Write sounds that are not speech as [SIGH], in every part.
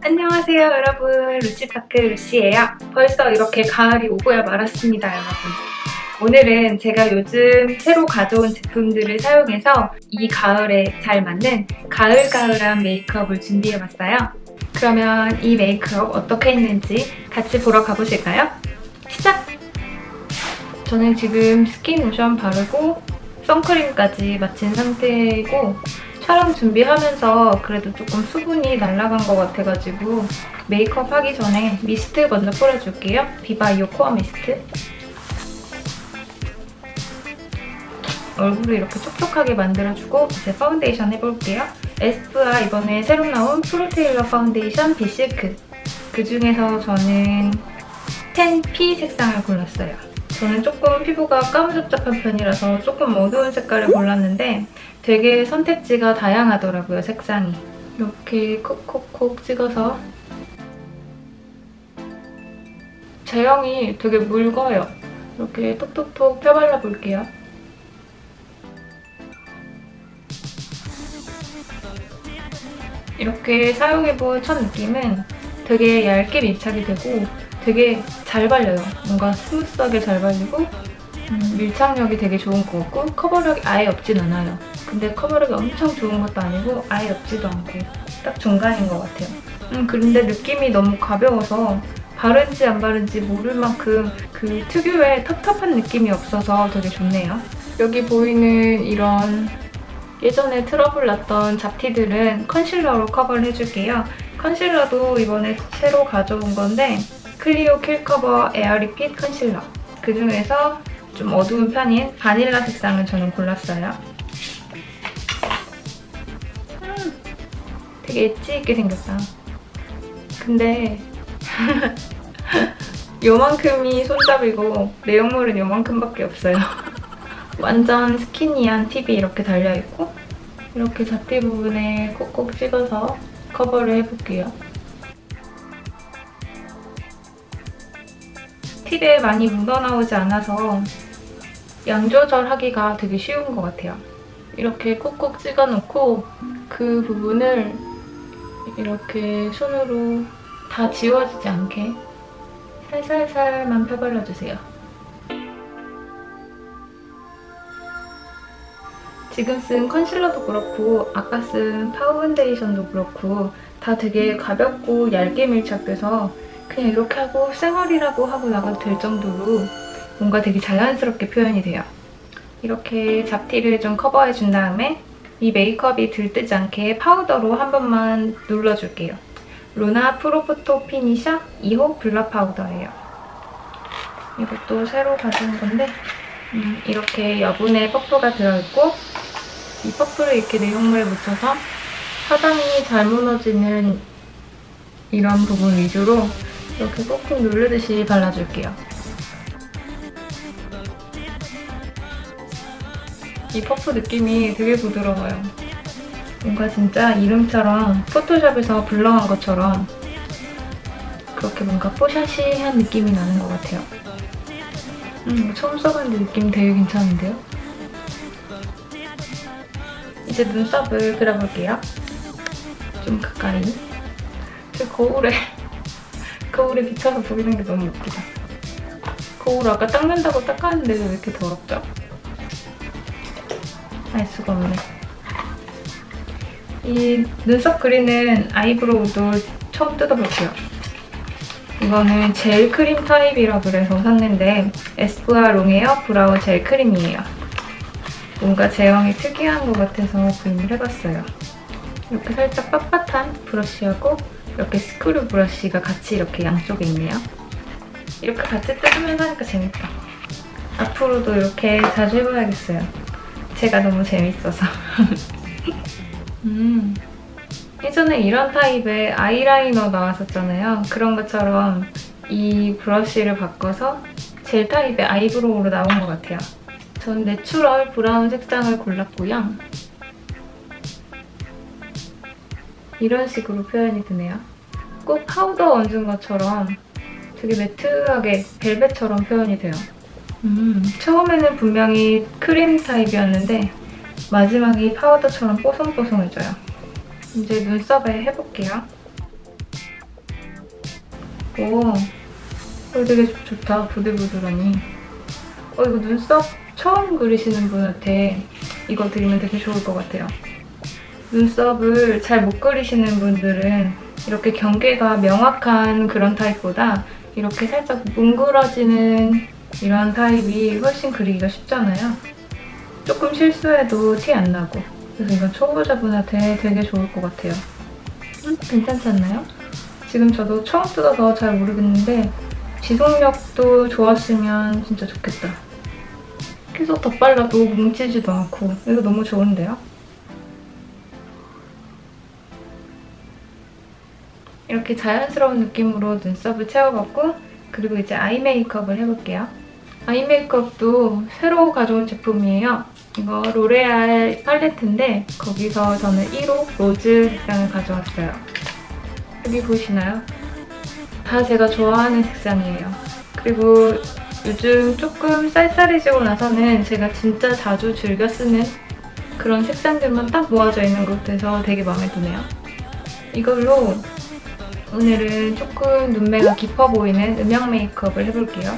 안녕하세요 여러분. 루시파크 루시예요. 벌써 이렇게 가을이 오고야 말았습니다 여러분 오늘은 제가 요즘 새로 가져온 제품들을 사용해서 이 가을에 잘 맞는 가을가을한 메이크업을 준비해봤어요 그러면 이 메이크업 어떻게 했는지 같이 보러 가보실까요? 시작! 저는 지금 스킨 로션 바르고 선크림까지 마친 상태이고 촬영 준비하면서 그래도 조금 수분이 날아간 것 같아가지고 메이크업 하기 전에 미스트 먼저 뿌려줄게요. 비바이오 코어 미스트. 얼굴을 이렇게 촉촉하게 만들어주고 이제 파운데이션 해볼게요. 에스쁘아 이번에 새로 나온 프로테일러 파운데이션 비실크 그 중에서 저는 10P 색상을 골랐어요. 저는 조금 피부가 까무잡잡한 편이라서 조금 어두운 색깔을 골랐는데 되게 선택지가 다양하더라고요, 색상이. 이렇게 콕콕콕 찍어서 제형이 되게 묽어요. 이렇게 톡톡톡 펴발라 볼게요. 이렇게 사용해본 첫 느낌은 되게 얇게 밀착이 되고 되게 잘 발려요. 뭔가 스무스하게 잘 발리고 음, 밀착력이 되게 좋은 것 같고 커버력이 아예 없진 않아요. 근데 커버력이 엄청 좋은 것도 아니고 아예 없지도 않고 딱 중간인 것 같아요. 음, 그런데 느낌이 너무 가벼워서 바른지 안 바른지 모를 만큼 그 특유의 텁텁한 느낌이 없어서 되게 좋네요. 여기 보이는 이런 예전에 트러블 났던 잡티들은 컨실러로 커버를 해줄게요. 컨실러도 이번에 새로 가져온 건데 클리오 킬커버 에어리핏 컨실러 그중에서 좀 어두운 편인 바닐라 색상을 저는 골랐어요. 음, 되게 엣지 있게 생겼다. 근데 [LAUGHS] 요만큼이 손잡이고 내용물은 요만큼밖에 없어요. 완전 스키니한 팁이 이렇게 달려있고 이렇게 잡티 부분에 콕콕 찍어서 커버를 해볼게요. 팁에 많이 묻어나오지 않아서 양 조절하기가 되게 쉬운 것 같아요. 이렇게 콕콕 찍어놓고 그 부분을 이렇게 손으로 다 지워지지 않게 살살살만 펴발라주세요. 지금 쓴 컨실러도 그렇고 아까 쓴 파운데이션도 그렇고 다 되게 가볍고 얇게 밀착돼서 그냥 이렇게 하고 쌩얼이라고 하고 나가도 될 정도로 뭔가 되게 자연스럽게 표현이 돼요. 이렇게 잡티를 좀 커버해준 다음에 이 메이크업이 들뜨지 않게 파우더로 한 번만 눌러줄게요. 루나 프로포토 피니셔 2호 블러 파우더예요. 이것도 새로 가져온 건데 음, 이렇게 여분의 퍼프가 들어있고 이 퍼프를 이렇게 내용물에 묻혀서 화장이 잘 무너지는 이런 부분 위주로 이렇게 꾹꾹 누르듯이 발라줄게요. 이 퍼프 느낌이 되게 부드러워요. 뭔가 진짜 이름처럼 포토샵에서 블러한 것처럼 그렇게 뭔가 뽀샤시한 느낌이 나는 것 같아요. 음, 처음 써봤는데 느낌 되게 괜찮은데요? 이제 눈썹을 그려볼게요. 좀 가까이. 저 거울에 [LAUGHS] 거울에 비춰서 보이는 게 너무 웃기다. 거울 아까 닦는다고 닦았는데 왜 이렇게 더럽죠? 알 수가 없네. 이 눈썹 그리는 아이브로우도 처음 뜯어볼게요. 이거는 젤 크림 타입이라 그래서 샀는데 에스쁘아 롱에어 브라우 젤 크림이에요. 뭔가 제형이 특이한 것 같아서 구입을 해봤어요. 이렇게 살짝 빳빳한 브러쉬하고 이렇게 스크류 브러쉬가 같이 이렇게 양쪽에 있네요. 이렇게 같이 뜯으면서 하니까 재밌다. 앞으로도 이렇게 자주 해봐야겠어요. 제가 너무 재밌어서. [LAUGHS] 음. 예전에 이런 타입의 아이라이너 나왔었잖아요. 그런 것처럼 이 브러쉬를 바꿔서 젤 타입의 아이브로우로 나온 것 같아요. 전 내추럴 브라운 색상을 골랐고요. 이런 식으로 표현이 되네요. 꼭 파우더 얹은 것처럼 되게 매트하게 벨벳처럼 표현이 돼요. 음, 처음에는 분명히 크림 타입이었는데 마지막이 파우더처럼 뽀송뽀송해져요. 이제 눈썹에 해볼게요. 오, 어, 되게 좋다. 부들부들하니. 어, 이거 눈썹 처음 그리시는 분한테 이거 드리면 되게 좋을 것 같아요. 눈썹을 잘 못 그리시는 분들은 이렇게 경계가 명확한 그런 타입보다 이렇게 살짝 뭉그러지는 이런 타입이 훨씬 그리기가 쉽잖아요. 조금 실수해도 티 안 나고 그래서 이건 초보자분한테 되게 좋을 것 같아요. 음, 괜찮지 않나요? 지금 저도 처음 뜯어서 잘 모르겠는데 지속력도 좋았으면 진짜 좋겠다. 계속 덧발라도 뭉치지도 않고 이거 너무 좋은데요? 이렇게 자연스러운 느낌으로 눈썹을 채워봤고 그리고 이제 아이 메이크업을 해볼게요. 아이 메이크업도 새로 가져온 제품이에요. 이거 로레알 팔레트인데 거기서 저는 1호 로즈 색상을 가져왔어요. 여기 보이시나요? 다 제가 좋아하는 색상이에요. 그리고 요즘 조금 쌀쌀해지고 나서는 제가 진짜 자주 즐겨 쓰는 그런 색상들만 딱 모아져 있는 것 같아서 되게 마음에 드네요. 이걸로 오늘은 조금 눈매가 깊어 보이는 음영 메이크업을 해볼게요.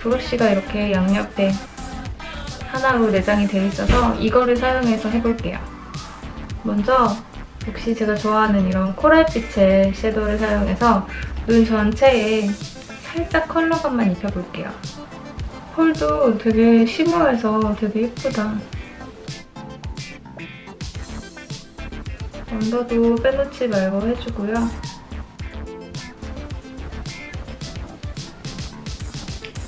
브러쉬가 이렇게 양옆에 하나로 내장이 되어 있어서 이거를 사용해서 해볼게요. 먼저 역시 제가 좋아하는 이런 코랄빛의 섀도우를 사용해서 눈 전체에 살짝 컬러감만 입혀볼게요. 펄도 되게 쉬머해서 되게 예쁘다. 언더도 빼놓지 말고 해주고요.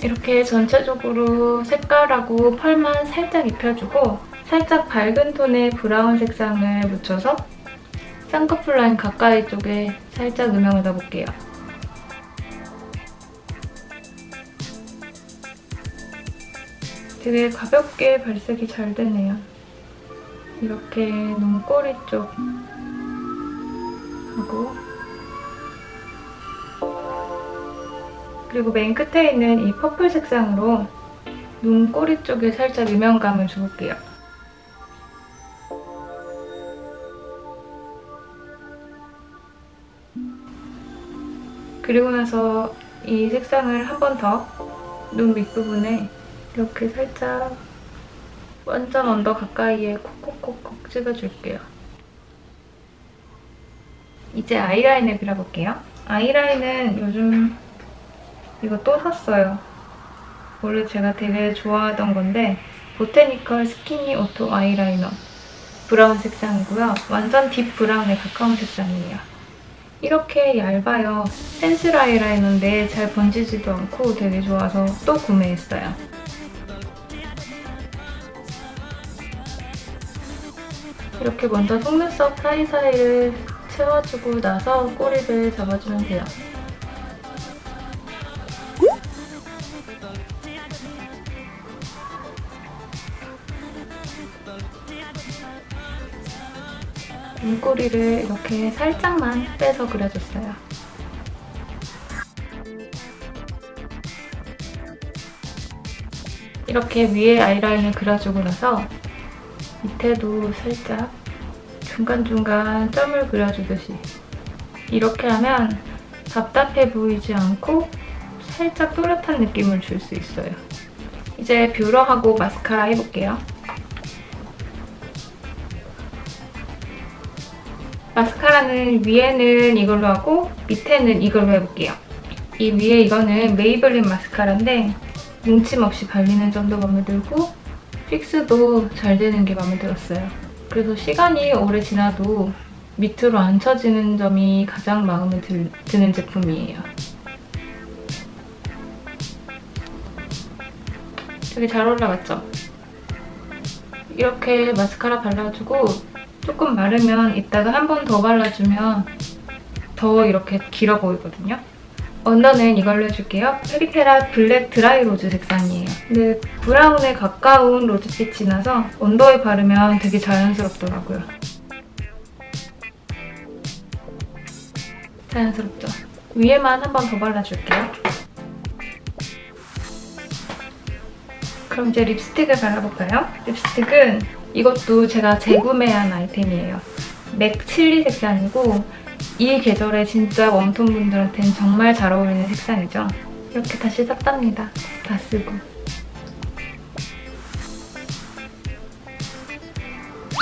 이렇게 전체적으로 색깔하고 펄만 살짝 입혀주고 살짝 밝은 톤의 브라운 색상을 묻혀서 쌍꺼풀 라인 가까이 쪽에 살짝 음영을 넣어볼게요. 되게 가볍게 발색이 잘 되네요. 이렇게 눈꼬리 쪽 하고 그리고 맨 끝에 있는 이 퍼플 색상으로 눈꼬리 쪽에 살짝 음영감을 줘볼게요. 그리고 나서 이 색상을 한 번 더 눈 밑부분에 이렇게 살짝 완전 언더 가까이에 콕콕콕콕 찍어줄게요. 이제 아이라인을 그려볼게요. 아이라인은 요즘 이거 또 샀어요. 원래 제가 되게 좋아하던 건데 보테니컬 스키니 오토 아이라이너 브라운 색상이고요. 완전 딥 브라운에 가까운 색상이에요. 이렇게 얇아요. 펜슬 아이라이너인데 잘 번지지도 않고 되게 좋아서 또 구매했어요. 이렇게 먼저 속눈썹 사이사이를 채워주고 나서 꼬리를 잡아주면 돼요. 눈꼬리를 이렇게 살짝만 빼서 그려줬어요. 이렇게 위에 아이라인을 그려주고 나서 밑에도 살짝 중간중간 점을 그려주듯이 이렇게 하면 답답해 보이지 않고 살짝 또렷한 느낌을 줄 수 있어요. 이제 뷰러하고 마스카라 해볼게요. 마스카라는 위에는 이걸로 하고 밑에는 이걸로 해볼게요. 이 위에 이거는 메이블린 마스카라인데 뭉침 없이 발리는 점도 마음에 들고 픽스도 잘 되는 게 마음에 들었어요. 그래서 시간이 오래 지나도 밑으로 안 쳐지는 점이 가장 마음에 들, 드는 제품이에요. 되게 잘 올라갔죠? 이렇게 마스카라 발라주고 조금 마르면 이따가 한 번 더 발라주면 더 이렇게 길어 보이거든요. 언더는 이걸로 해줄게요. 페리페라 블랙 드라이 로즈 색상이에요. 근데 브라운에 가까운 로즈빛이 나서 언더에 바르면 되게 자연스럽더라고요. 자연스럽죠? 위에만 한 번 더 발라줄게요. 그럼 이제 립스틱을 발라볼까요? 립스틱은 이것도 제가 재구매한 아이템이에요. 맥 칠리 색상이고 이 계절에 진짜 웜톤 분들한테는 정말 잘 어울리는 색상이죠. 이렇게 다시 샀답니다. 다 쓰고.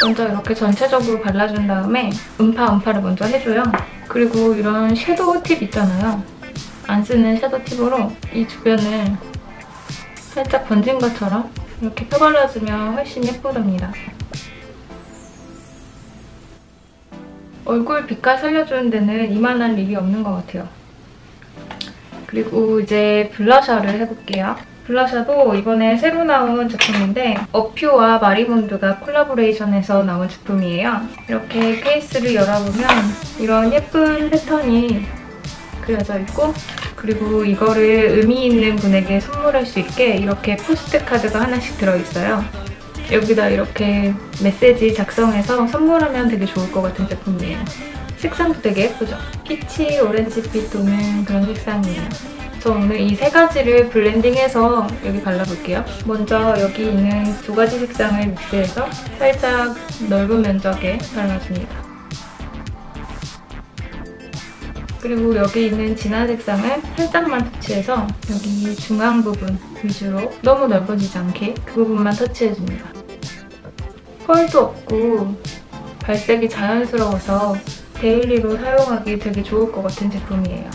먼저 이렇게 전체적으로 발라준 다음에 음파 음파를 먼저 해줘요. 그리고 이런 섀도우 팁 있잖아요. 안 쓰는 섀도우 팁으로 이 주변을 살짝 번진 것처럼 이렇게 펴발라주면 훨씬 예쁘답니다. 얼굴 빛깔 살려주는 데는 이만한 립이 없는 것 같아요. 그리고 이제 블러셔를 해볼게요. 블러셔도 이번에 새로 나온 제품인데 어퓨와 마리몬드가 콜라보레이션해서 나온 제품이에요. 이렇게 케이스를 열어보면 이런 예쁜 패턴이 그려져 있고 그리고 이거를 의미 있는 분에게 선물할 수 있게 이렇게 포스트 카드가 하나씩 들어있어요. 여기다 이렇게 메시지 작성해서 선물하면 되게 좋을 것 같은 제품이에요. 색상도 되게 예쁘죠? 피치, 오렌지빛 도는 그런 색상이에요. 저 오늘 이 세 가지를 블렌딩해서 여기 발라볼게요. 먼저 여기 있는 두 가지 색상을 믹스해서 살짝 넓은 면적에 발라줍니다. 그리고 여기 있는 진한 색상을 살짝만 터치해서 여기 중앙 부분 위주로 너무 넓어지지 않게 그 부분만 터치해줍니다. 펄도 없고 발색이 자연스러워서 데일리로 사용하기 되게 좋을 것 같은 제품이에요.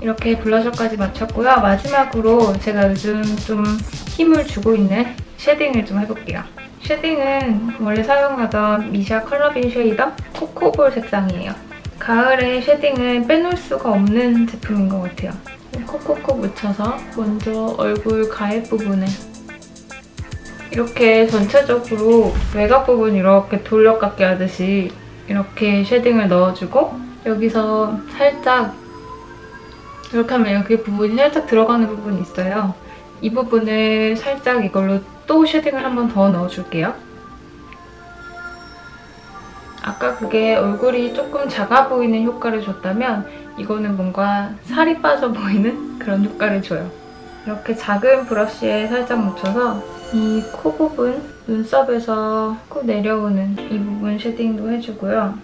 이렇게 블러셔까지 마쳤고요. 마지막으로 제가 요즘 좀 힘을 주고 있는 쉐딩을 좀 해볼게요. 쉐딩은 원래 사용하던 미샤 컬러빈 쉐이더 코코볼 색상이에요. 가을에 쉐딩을 빼놓을 수가 없는 제품인 것 같아요. 콕콕콕 묻혀서 먼저 얼굴 가해 부분에 이렇게 전체적으로 외곽 부분 이렇게 돌려깎기 하듯이 이렇게 쉐딩을 넣어주고 여기서 살짝 이렇게 하면 여기 부분이 살짝 들어가는 부분이 있어요. 이 부분을 살짝 이걸로 또 쉐딩을 한 번 더 넣어줄게요. 아까 그게 얼굴이 조금 작아 보이는 효과를 줬다면 이거는 뭔가 살이 빠져 보이는 그런 효과를 줘요. 이렇게 작은 브러쉬에 살짝 묻혀서 이 코 부분, 눈썹에서 코 내려오는 이 부분 쉐딩도 해주고요.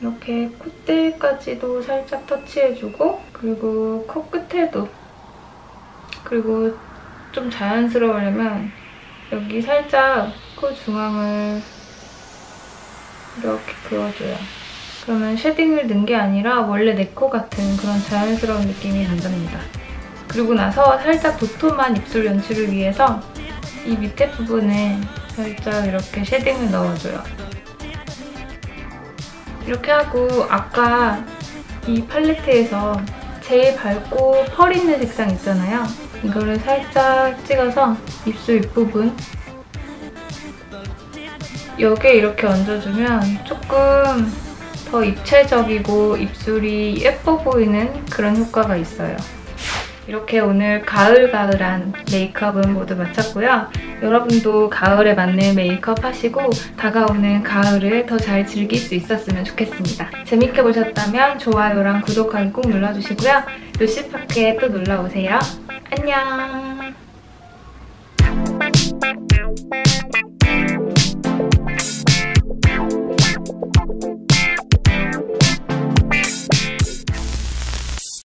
이렇게 콧대까지도 살짝 터치해주고 그리고 코끝에도 그리고 좀 자연스러우려면 여기 살짝 코 중앙을 이렇게 그어줘요. 그러면 쉐딩을 넣은 게 아니라 원래 내 코 같은 그런 자연스러운 느낌이 난답니다. 그리고 나서 살짝 도톰한 입술 연출을 위해서 이 밑에 부분에 살짝 이렇게 쉐딩을 넣어줘요. 이렇게 하고 아까 이 팔레트에서 제일 밝고 펄 있는 색상 있잖아요. 이거를 살짝 찍어서 입술 윗부분 여기에 이렇게 얹어주면 조금 더 입체적이고 입술이 예뻐 보이는 그런 효과가 있어요. 이렇게 오늘 가을가을한 메이크업은 모두 마쳤고요. 여러분도 가을에 맞는 메이크업 하시고 다가오는 가을을 더 잘 즐길 수 있었으면 좋겠습니다. 재밌게 보셨다면 좋아요랑 구독하기 꼭 눌러주시고요. 루시파크에 또 놀러오세요. 안녕!